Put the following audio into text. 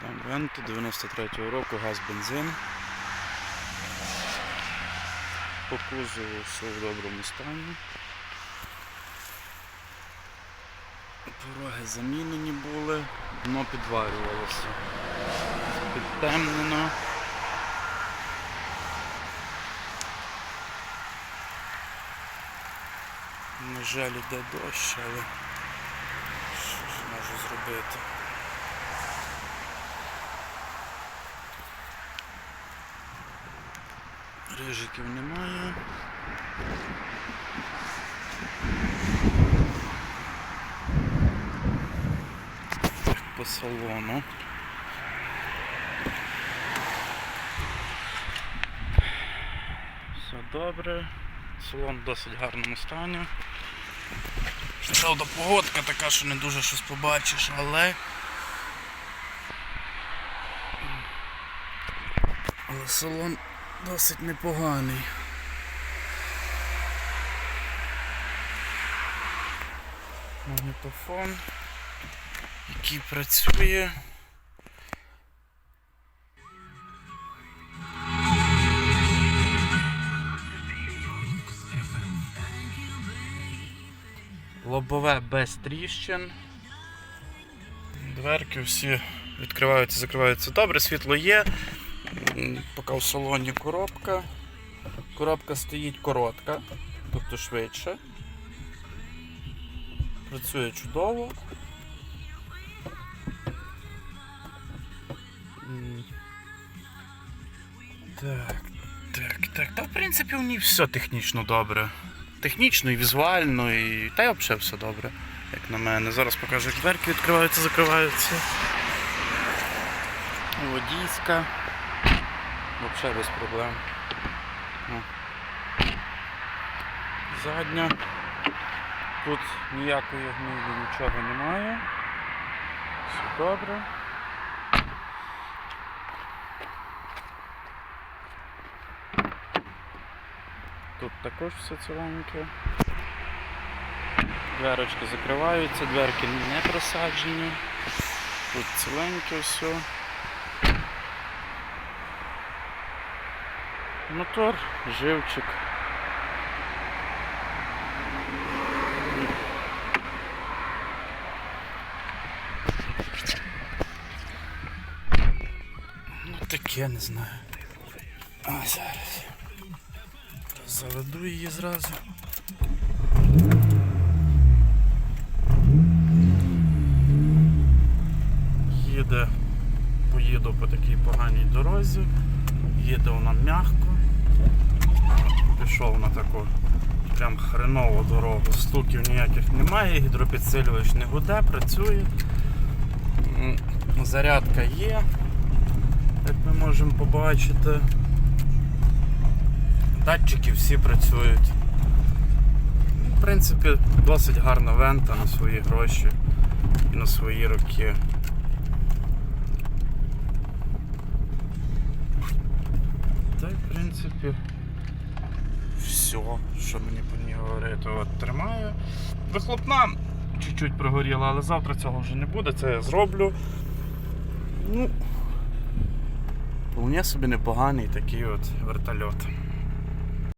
Там Венту 93-го року газ бензин. По кузову все в доброму стані. Пороги замінені були, дно підварювалося. Підтемнено. На жаль, йде дощ, але що ж можу зробити? Рижиків немає. По салону. Все добре. Салон в досить гарному стані. Правда, погодка така, що не дуже щось побачиш, але. Але салон досить непоганий. Магнітофон, який працює. Лобове без тріщин. Дверки всі відкриваються, закриваються добре, світло є. Поки в салоні коробка. Коробка стоїть коротка, тобто швидше. Працює чудово. Так, так, так. Та в принципі в ній все технічно добре. Технічно і візуально, і та й взагалі все добре, як на мене. Зараз покажу, як дверки відкриваються, закриваються. Водійська. Взагалі без проблем. Задня. Тут ніякої гнилі нічого немає. Все добре. Тут також все ціленьке. Дверочки закриваються, дверки не просаджені. Тут ціленьке все. Мотор, живчик. Ну таке не знаю. А зараз. Заведу її зразу. Їде, поїду по такій поганій дорозі. Їде вона м'яко. Пішов на таку прям хренову дорогу. Стуків ніяких немає, гідропідсилювач не гуде, працює. Зарядка є, як ми можемо побачити. Датчики всі працюють. В принципі, досить гарна вента на свої гроші і на свої роки. Та й в принципі все, що мені по ній говорити. От тримаю. Вихлопна чуть-чуть пригоріла, але завтра цього вже не буде, це я зроблю. Ну, вполне собі непоганий такий от вертольот.